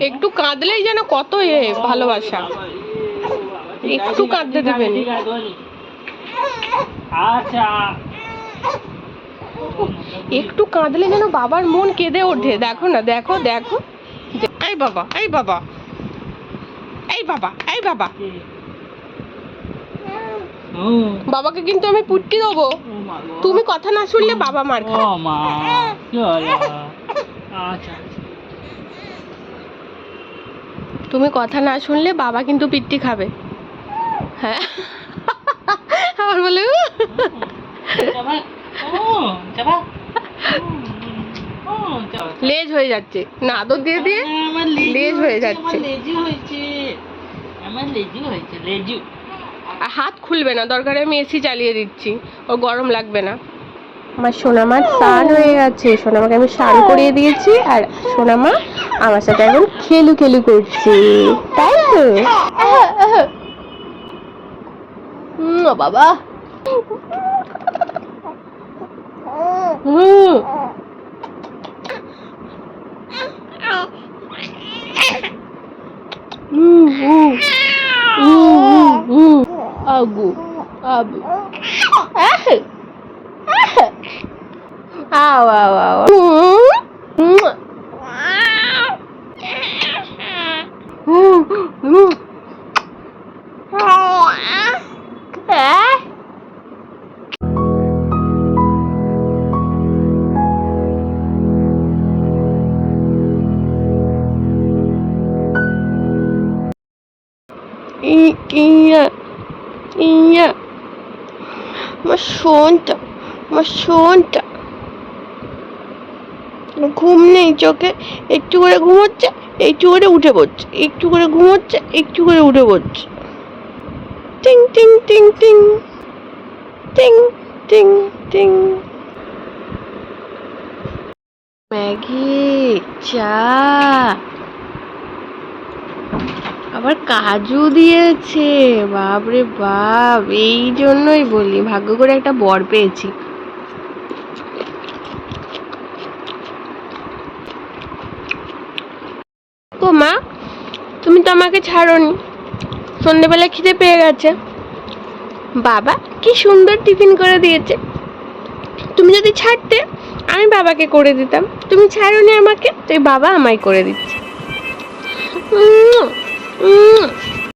একটু কাঁদলেই যেন কত এ ভালোবাসা। একটু কাঁদতে দেবেন। আচ্ছা। একটু কাঁদলে যেন বাবার মন কেঁদে ওঠে। দেখো না দেখো দেখো। এই বাবা এই বাবা। এই বাবা এই বাবা। বাবাকে কিন্তু আমি পুট্টি দেবো। তুমি কথা না শুনলে বাবা মার আচ্ছা। তুমি কথা না শুনলে বাবা কিন্তু পিট্টি খাবে। হ্যাঁ আবার বলে "উহ।" চাপা ও চাপা ও চাপা লেজ হয়ে যাচ্ছে। না আদর দিয়ে দিয়ে লেজ হয়ে যাচ্ছে। আমার লেজু হয়েছে। লেজু আর হাত খুলবে না দরকারে আমি এসি চালিয়ে দিচ্ছি। ও গরম লাগবে না। আমার সোনামার স্নান হয়ে গেছে। সোনামাকে আমি স্নান করিয়ে দিয়েছি আর সোনামা আমার সাথে এখন খেলু খেলু করছে। তাই তো? হুম, ও বাবা। হুম। logo. sabe? Ah! Ah! Au, au, au. É. Yeah. ইয়া আমার শোনটা আমার শোনটা ঘুম নেই চোখে, একটু করে ঘুমোচ্ছে, একটু করে উঠে পড়ছে, একটু করে ঘুমোচ্ছে, একটু করে উঠে পড়ছে। টিং টিং টিং টিং। টিং টিং টিং। ম্যাগি, চা। আবার কাজু দিয়েছে, বাপরে বাপ, এই জন্যই বলি, ভাগ্য করে একটা বর পেয়েছি। তো মা, তুমি তো আমাকে ছাড়োনি, সন্ধেবেলা খিদে পেয়ে গেছে। বাবা, কি সুন্দর টিফিন করে দিয়েছে। তুমি যদি ছাড়তে, আমি বাবাকে করে দিতাম। তুমি ছাড়োনি আমাকে, তাই বাবা আমায় করে দিচ্ছে। 嗯。